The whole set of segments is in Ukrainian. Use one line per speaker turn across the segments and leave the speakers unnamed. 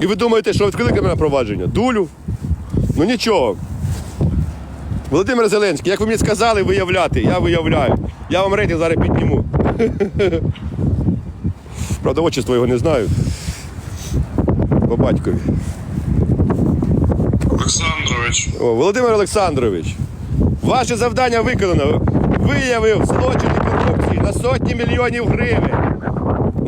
І ви думаєте, що відкрили кримінальне провадження? Дулю? Ну нічого. Володимир Зеленський, як ви мені сказали виявляти, я виявляю. Я вам рейтинг зараз підніму. Правда, отчество його не знаю. По батькові.
Олександрович,
О, Володимир Олександрович, ваше завдання виконано. Виявив злочини корупції на сотні мільйонів гривень.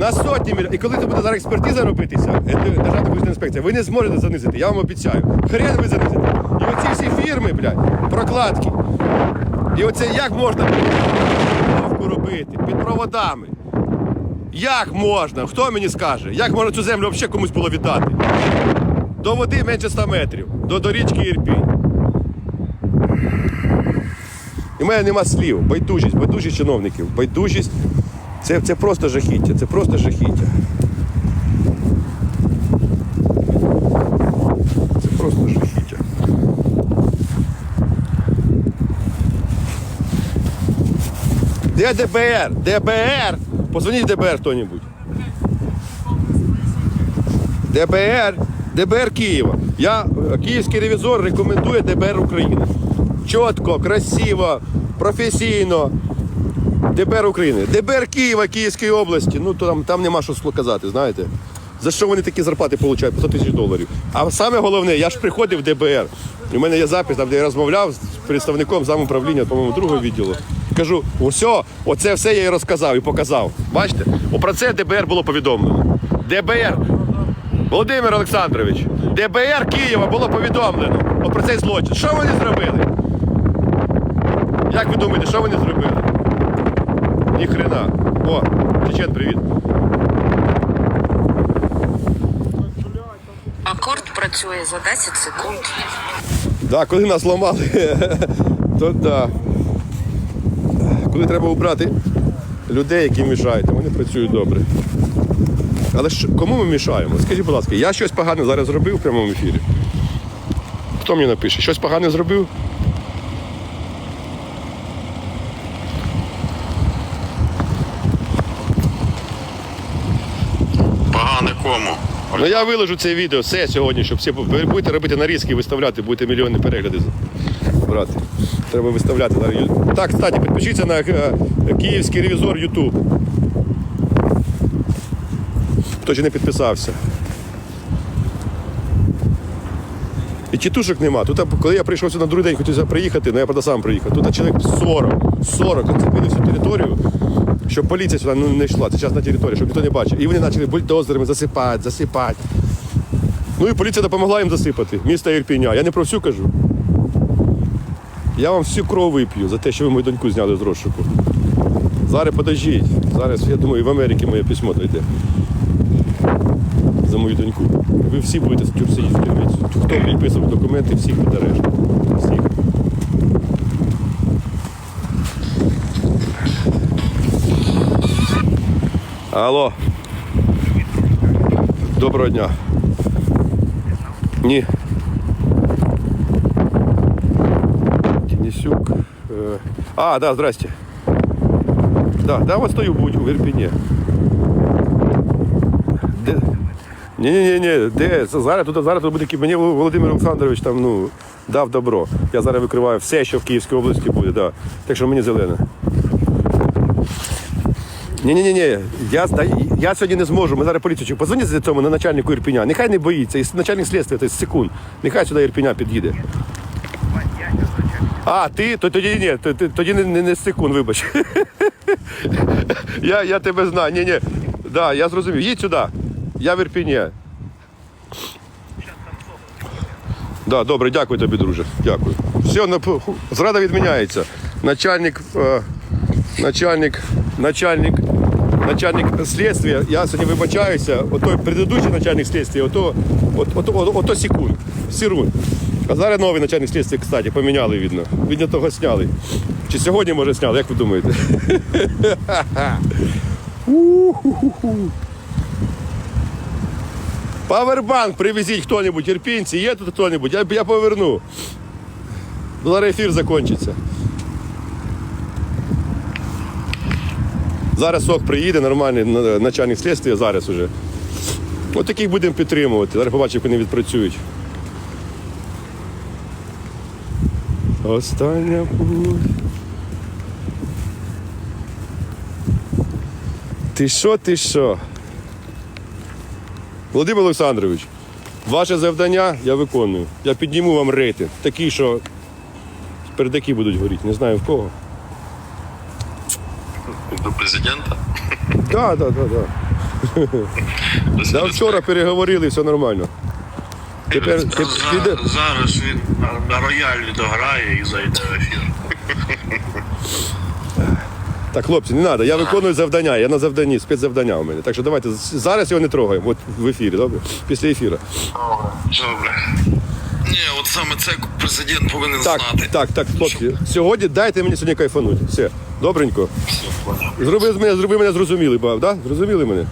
На сотні мільйонів. І коли це буде зараз експертиза робитися, е, Державна екологічна інспекція, ви не зможете занизити, я вам обіцяю. Хрен ви занизите. І оці всі фірми, блядь, прокладки. І оце як можна плавку робити під проводами? Як можна? Хто мені скаже? Як можна цю землю взагалі комусь було віддати? До води менше 100 метрів, до, до річки Ірпінь. І в мене нема слів. Байдужість, байдужість чиновників. Байдужість це, це просто жахіття. Це просто жахіття. Це просто жахіття. Де ДБР? ДБР! Позвоніть ДБР хто-небудь. ДБР, ДБР Києва. Я, е, київський ревізор рекомендує ДБР України. Чітко, красиво, професійно. ДБР України. ДБР Києва, Київської області. Ну то там, там нема що казати, знаєте. За що вони такі зарплати отримують? По 100 тисяч доларів. А саме головне, я ж приходив в ДБР. І в мене є запис, там, де я розмовляв з представником замуправління, по-моєму, другого відділу. Кажу, все, оце все я і розказав і показав. Бачите? О, про це ДБР було повідомлено. ДБР Володимир Олександрович, ДБР Києва було повідомлено про цей злочин. Що вони зробили? Як ви думаєте, що вони зробили? Ніхрена. О, Чечен, привіт.
Акорд працює за 10 секунд.
Да, коли нас ламали, то да. Коли треба убрати людей, які мішають, то вони працюють добре. Але ж кому ми мішаємо? Скажіть, будь ласка, я щось погане зараз зробив в прямому ефірі. Хто мені напише? Щось погане зробив?
погане кому?
Ну я виложу це відео все сьогодні, щоб всі будете робити нарізки, виставляти, будете мільйони переглядів брати. Треба виставляти на Так, кстати, підпишіться на е, київський ревізор YouTube. Хто ще не підписався. І тітушок нема. Тут, коли я прийшов сюди на другий день, хотів приїхати, ну я правда сам приїхав. Тут чоловік 40, 40 оцепили всю територію, щоб поліція сюди ну, не йшла. Це час на території, щоб ніхто не бачив. І вони почали бульдозерами засипати, засипати. Ну і поліція допомогла їм засипати. Місто Ірпіня. Я не про всю кажу. Я вам всю кров вип'ю за те, що ви мою доньку зняли з розшуку. Зараз подождіть. Зараз, я думаю, в Америці моє письмо дойде. За мою доньку. Ви всі будете тюрсі в тюрмі. Хто підписував документи, всіх буде решта. Всіх. Алло. Доброго дня. Ні. Денисюк. Э, А, да, здрасте. Да, да, вот стою будь в Ірпіні. Де? Ні, ні, ні, ні, де? Зараз тут зараз тут буде мені Володимир Олександрович там ну дав добро. Я зараз викриваю все, що в Київській області буде, да. Так що мені зелене. Ні, ні, ні, ні. Я, я сьогодні не зможу. Ми зараз поліцію. Позвоніть цьому на начальнику Ірпіня. Нехай не боїться. І начальник слідства, то секунд. Нехай сюди Ірпіня під'їде. А, ти? Тоді ні, то- то- тоді не, не, секунд, вибач. я, я тебе знаю. Ні, ні. Да, я зрозумів. Їдь сюди. Я в Ірпіні. Да, добре, дякую тобі, друже. Дякую. Все, зрада відміняється. Начальник, е, начальник, начальник, начальник слідства, я сьогодні вибачаюся, ото предыдущий начальник слідства, ото, от, ото, ото, ото секунд, Сірун. А зараз новий начальник слідства, кстати, поміняли, видно. Видно, того сняли. Чи сьогодні, може, сняли, як ви думаєте? Павербанк привезіть хто-небудь, ірпінці, є тут хто-небудь, я, я поверну. Зараз ефір закінчиться. Зараз сок приїде, нормальний на- начальник слідства зараз уже. От таких будемо підтримувати. Зараз побачимо, як вони відпрацюють. Остання путь. Ти що, ти що? Володимир Олександрович, ваше завдання я виконую. Я підніму вам рейтинг. Такий, що передаки будуть горіти. Не знаю в кого.
Президента.
Так, так, так. Да, вчора переговорили, все нормально. Тепер ти-
За-
піде-
Зараз він на- на роялі дограє і зайде в ефір.
Так, хлопці, не треба. Я виконую завдання. Я на завданні, спецзавдання у мене. Так що давайте з- зараз його не трогаємо. От в ефірі, добре? Після ефіру.
Добре. Добре.
Ні, от саме це президент повинен
Так,
знати.
так, так, хлопці. Сьогодні дайте мені сьогодні кайфанути. Все, добренько. Зроби з мене, зроби мене зрозуміли, бав, да? Зрозуміли мене?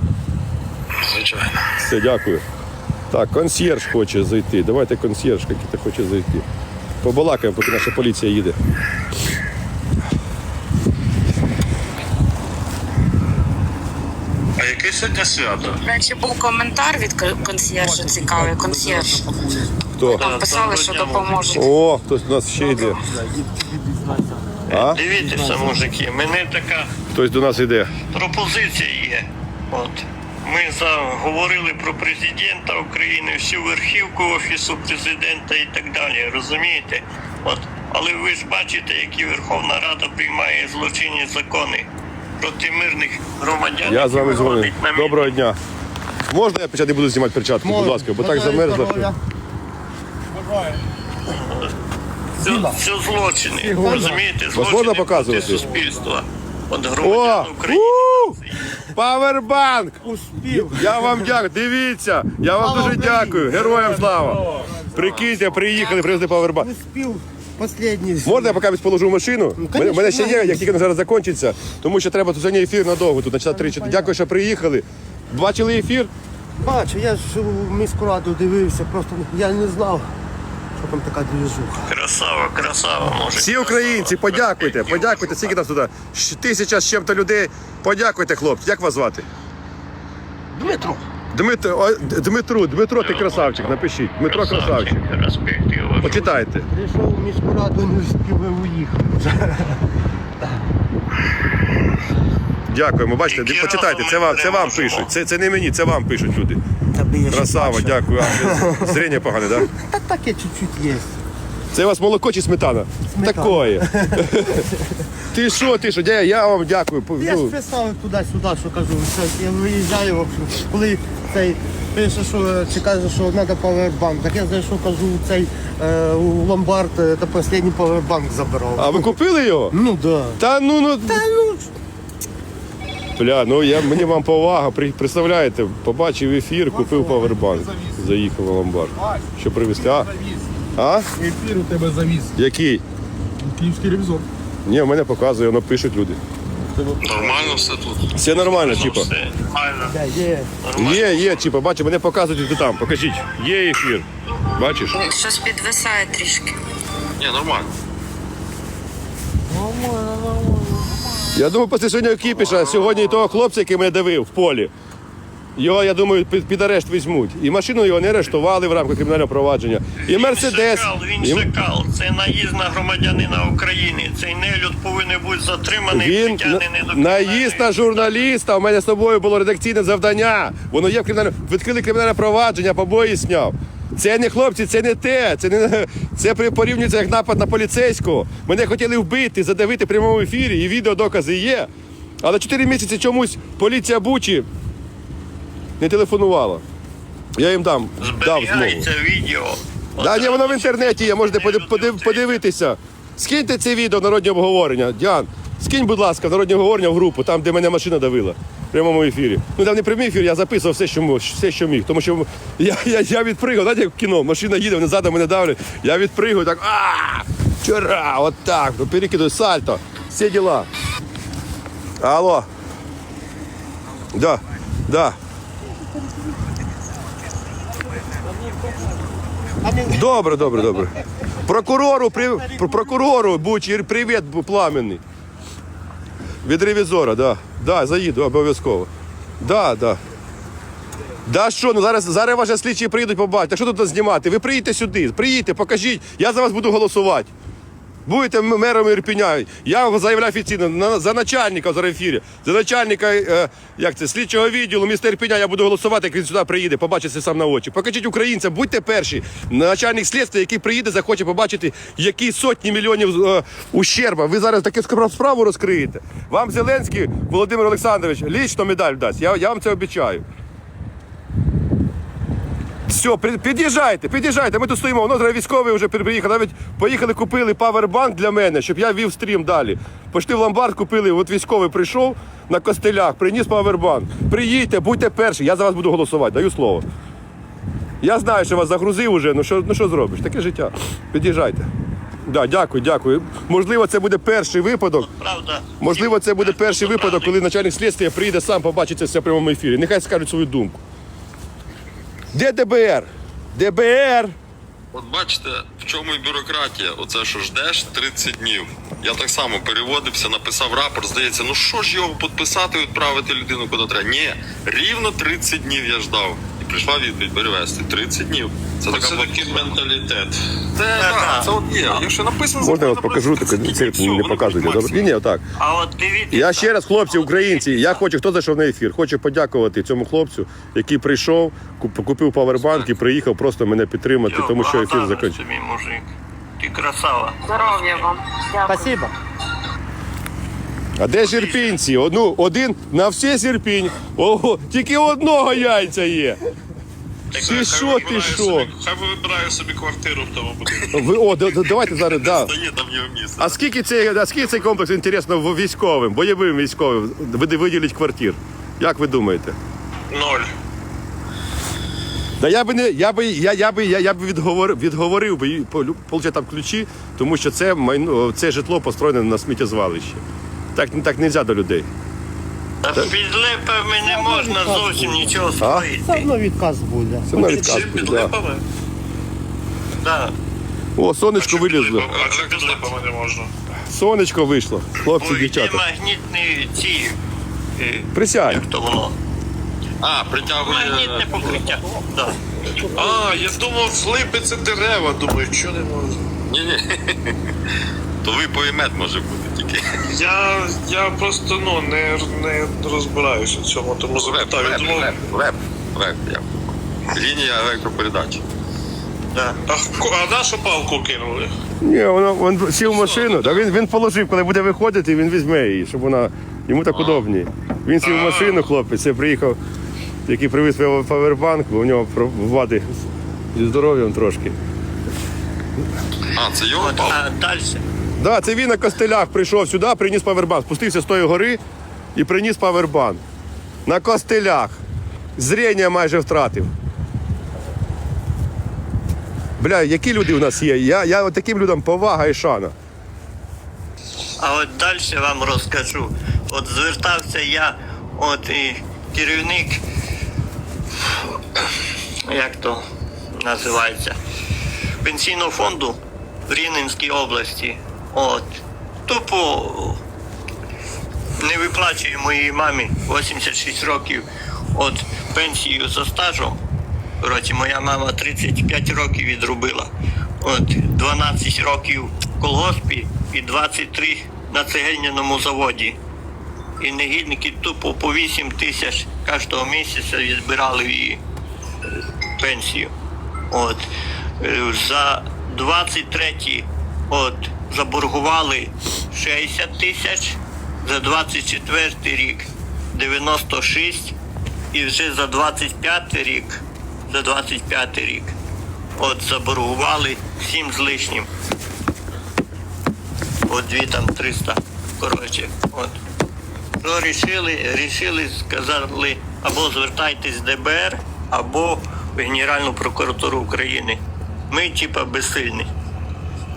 Звичайно.
Все, дякую. Так, консьєрж хоче зайти. Давайте консьєрж який-то хоче зайти. Побалакаємо, поки наша поліція їде.
А яке сьогодні свято?
До речі, був коментар від консьєржа цікавий. Консьєрж.
Хто?
Там писали, що допоможуть.
О, хтось у нас ще йде. А?
Дивіться, мужики, мене така
Хтось до нас йде.
пропозиція є. От. Ми заговорили про президента України, всю верхівку офісу президента і так далі. Розумієте? От. Але ви ж бачите, які Верховна Рада приймає злочинні закони проти мирних громадян.
Я з вами
які на мі-
Доброго дня. Можна я почати буду знімати перчатку, будь ласка, бо так замерзло. що-
Це, це злочини. Розумієте? Злочини проти суспільства. От громадян України.
Павербанк! Я вам дякую. Дивіться, я вам дуже дякую. Героям слава! Прикиньте, приїхали, привезли павербанк.
Успел последний.
Можна я поки положу в машину?
Ну,
Мене, мене ще є, як тільки зараз закінчиться, тому що треба тут сьогодні ефір надовго. Тут почати три Дякую, що приїхали. Бачили ефір?
Бачу, я ж у міську раду дивився, просто я не знав, що там така движуха.
Красава, красава, може.
Всі українці, подякуйте, подякуйте, скільки нас туди? Щ- Тисяча з чим-то людей. Подякуйте, хлопці. Як вас звати?
Дмитро.
Дмитро, о, Д- Дмитро, Дмитро, ти красавчик, напишіть. Дмитро красавчик.
Респект.
Почитайте.
Прийшов у міську раду, не встиг уїхати.
Дякуємо. Бачите,
Які
почитайте, це вам, це вам пишуть. Це, це не мені, це вам пишуть люди.
Ще
Красава, дякую. А, зріння погане, так? Да?
Та таке чуть-чуть є.
Це у вас молоко чи сметана?
Сметана.
Такое. ти що, ти що? Я, я вам дякую.
Я ж
Ну,
писав туди-сюди, що кажу, що я виїжджаю, в общем, коли цей пише, що чи каже, що треба павербанк. Так я зайшов, кажу, у цей е, у ломбард е, та останній павербанк забирав.
а ви купили його?
Ну да.
Та ну ну.
Та ну
Бля, ну я мені вам повага. При- Представляєте, побачив ефір, купив павербанк. Заїхав в ломбард. Що привезти? А? А?
Ефір у тебе завіз.
Який?
Київський ревізор.
Ні, в мене показує, воно пишуть люди.
Нормально все тут.
Все нормально, Чіпа.
Все, нормально.
є.
Є, Чіпа, бачу, мене показують ти там. Покажіть. Є ефір. Бачиш?
Щось підвисає трішки.
Ні, нормально.
Я думаю, після сьогодні кіпіша, сьогодні і того хлопця, який мене давив в полі. Його, я думаю, під, під арешт візьмуть. І машину його не арештували в рамках кримінального провадження. І Мерседес.
Шакал, він
і-
шакал. Це наїзд на громадянина України. Цей нелюд повинен бути затриманий і
Він
притягнений до
наїзд на журналіста. У мене з тобою було редакційне завдання. Воно є в кримінальному. Відкрили кримінальне провадження, побої сняв. Це не хлопці, це не те. Це не це порівнюється як напад на поліцейського. Мене хотіли вбити, задавити в прямому ефірі, і відеодокази є. Але чотири місяці чомусь поліція Бучі не телефонувала. Я їм дам дав змогу.
Відео.
Да, ні, воно в інтернеті є, можете подив- подив- подивитися. Скиньте це відео народні обговорення. Діан, скинь, будь ласка, народні обговорення в групу, там, де мене машина давила. В прямому ефірі. Ну там не прямий ефір, я записував все, що мог, все, що міг. Тому що я, я, я відпригав, знаєте, як в кіно, машина їде, вони ззаду мене давлять. Я відпригаю, так а вчора, от так, ну, перекидаю сальто, всі діла. Алло. Да, да. Добре, добре, добре. Прокурору, при, прокурору Бучі, привіт пламенний. Від ревізора, да. Да, заїду обов'язково. Да, да. Да що, ну зараз, зараз ваші слідчі приїдуть побачити. Що тут знімати? Ви приїдьте сюди, приїдьте, покажіть, я за вас буду голосувати. Будете мером Ірпіня. Я заявляю офіційно на, за начальника в ефірі, за начальника е, як це, слідчого відділу міста Ірпіня я буду голосувати, як він сюди приїде, побачиться сам на очі. Покажіть українцям, будьте перші. Начальник слідства, який приїде, захоче побачити, які сотні мільйонів е, ущерба. Ви зараз таке справу розкриєте. Вам Зеленський, Володимир Олександрович, лічно медаль дасть. Я, я вам це обіцяю. Все, під'їжджайте, під'їжджайте. Ми тут стоїмо. Воно зараз військові вже приїхали. Навіть поїхали, купили павербанк для мене, щоб я вів стрім далі. Пішли в ломбард, купили. От військовий прийшов на костелях, приніс павербанк. Приїдьте, будьте перші. Я за вас буду голосувати, даю слово. Я знаю, що вас загрузив уже. Ну що, ну що зробиш? Таке життя. Під'їжджайте. Да, дякую, дякую. Можливо, це буде перший випадок.
Правда.
Можливо, це буде перший випадок, коли начальник слідства приїде сам побачиться в прямому ефірі. Нехай скажуть свою думку. Де ДБР? ДБР!
От бачите, в чому і бюрократія. Оце що ждеш 30 днів. Я так само переводився, написав рапорт. Здається, ну що ж його підписати, відправити людину куди треба. Ні, рівно 30 днів я ждав. Прийшла відповідь перевести. 30 днів. Це така
такий менталітет.
Це, так, це от є. Якщо написано,
Можна я вам покажу, таке це не
вони
Ні, ні, отак.
А от дивіться.
Я ще раз, хлопці, українці, я хочу, хто зайшов на ефір, хочу подякувати цьому хлопцю, який прийшов, куп- купив павербанк і приїхав просто мене підтримати, тому що ефір закінчив.
Ти красава.
Здоров'я вам. Дякую.
Спасибо.
А де ж ірпінці? Ну, один на всі сірпінь. Ого, тільки одного яйця є. Ти що, ти що?
Хай вибирає собі квартиру в тому будинку.
Ви, о, да- да- давайте зараз, да.
Стає там його місце.
А скільки цей, а скільки цей комплекс інтересно в- військовим, бойовим військовим ви- виділить квартир? Як ви думаєте?
Ноль.
Да я би не я би я, я би я, я би відговорив відговорив би і полю- получать там ключі, тому що це майно це житло построєне на сміттєзвалищі. Так так не можна до людей.
Та під липами не можна зовсім нічого
Все
строїти.
одно відказ буде.
Це навіть
Чим
казку.
під
Да.
липами?
Да.
О, сонечко вилізло.
липами? А чим під липами не можна?
Сонечко вийшло. Хлопці,
Ой, є
дівчата.
магнітні ці. е,
Присядь.
Як то воно?
А, притягує.
Магнітне покриття. Да.
А, я думав, липи це дерева. Думаю, що не можна.
Ні, ні. То ви поімет може бути тільки.
Я, я просто ну, не, не розбираюся в цьому, тому. Я
веб,
думав,
веб, веб, веб, я. Лінія електропередач.
Да.
а, а на що палку кинули?
Ні, воно він сів в машину. Та він він положив, коли буде виходити, він візьме її, щоб вона йому так удобніше. Він сів в машину, хлопець, це приїхав, який привіз павербанк, бо у нього вади зі здоров'ям трошки.
А, це його
От,
пал.
а далі.
Да, це він на костелях прийшов сюди, приніс павербанк. Спустився з тої гори і приніс павербанк. На костелях. Зріння майже втратив. Бля, які люди у нас є? Я, я таким людям повага і шана.
А от далі вам розкажу. От звертався я, от і керівник, як то називається, пенсійного фонду в Рівненській області. От. Тупо не виплачує моїй мамі 86 років от пенсію за стажом. Коротше, моя мама 35 років відробила. От 12 років в колгоспі і 23 на цегельняному заводі. І негідники тупо по 8 тисяч кожного місяця відбирали її е, пенсію. От. Е, За 23 от, заборгували 60 тисяч, за 24 рік 96 і вже за 25 рік, за 25 рік, от заборгували 7 з лишнім. От дві там 300, коротше, от. Що рішили? Рішили, сказали, або звертайтесь в ДБР, або в Генеральну прокуратуру України. Ми, типа, безсильні.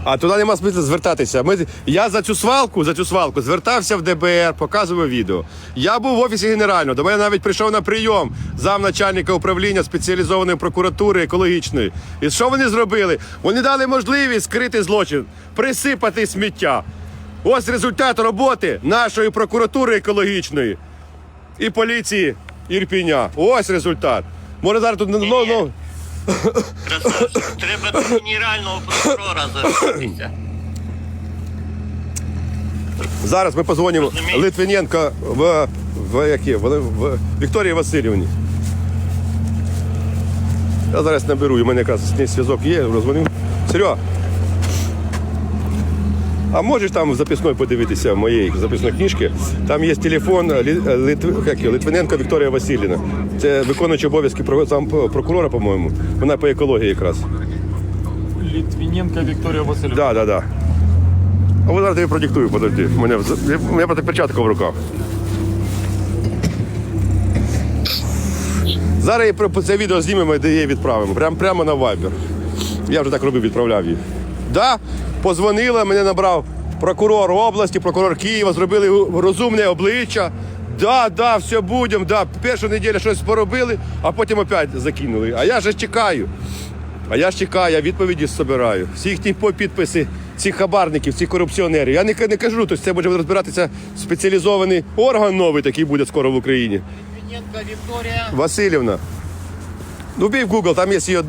А туди нема смисла звертатися. Ми, я за цю свалку, за цю свалку звертався в ДБР, показував відео. Я був в офісі генерального. До мене навіть прийшов на прийом замначальника управління спеціалізованої прокуратури екологічної. І що вони зробили? Вони дали можливість скрити злочин, присипати сміття. Ось результат роботи нашої прокуратури екологічної і поліції Ірпіня. Ось результат. Може зараз тут ну, ну, ну,
Красавчик, треба до генерального прокурора звернутися.
зараз ми позвонимо
Розумієте?
Литвиненко в, в, які, в, в Вікторії Васильівні. Я зараз наберу, у мене якраз з нею зв'язок є, роззвонив. Серега, а можеш там в записної подивитися в моєї записної книжки? Там є телефон Лі- Литв... як його, Литвиненко Вікторія Васильівна. Це виконуючий обов'язки зам прокурора, по-моєму. Вона по екології якраз.
Литвиненко Вікторія Васильівна.
Да, да, да. А вот зараз тобі продиктую, подожди. У мене, у мене перчатка в руках. Зараз я про- це відео знімемо, де її відправимо. Прям, прямо на Viber. Я вже так робив, відправляв її. Да, позвонила, мене набрав прокурор області, прокурор Києва, зробили розумне обличчя. Да, да, все будемо, да. Першу неділю щось поробили, а потім опять закинули. А я ж чекаю. А я ж чекаю, я відповіді збираю. Всі їхні підписи цих хабарників, цих корупціонерів. Я не, не кажу, то це може розбиратися спеціалізований орган новий, такий буде скоро в Україні.
Вікторія.
Васильівна. Ну, вбій в Google, там є її. е,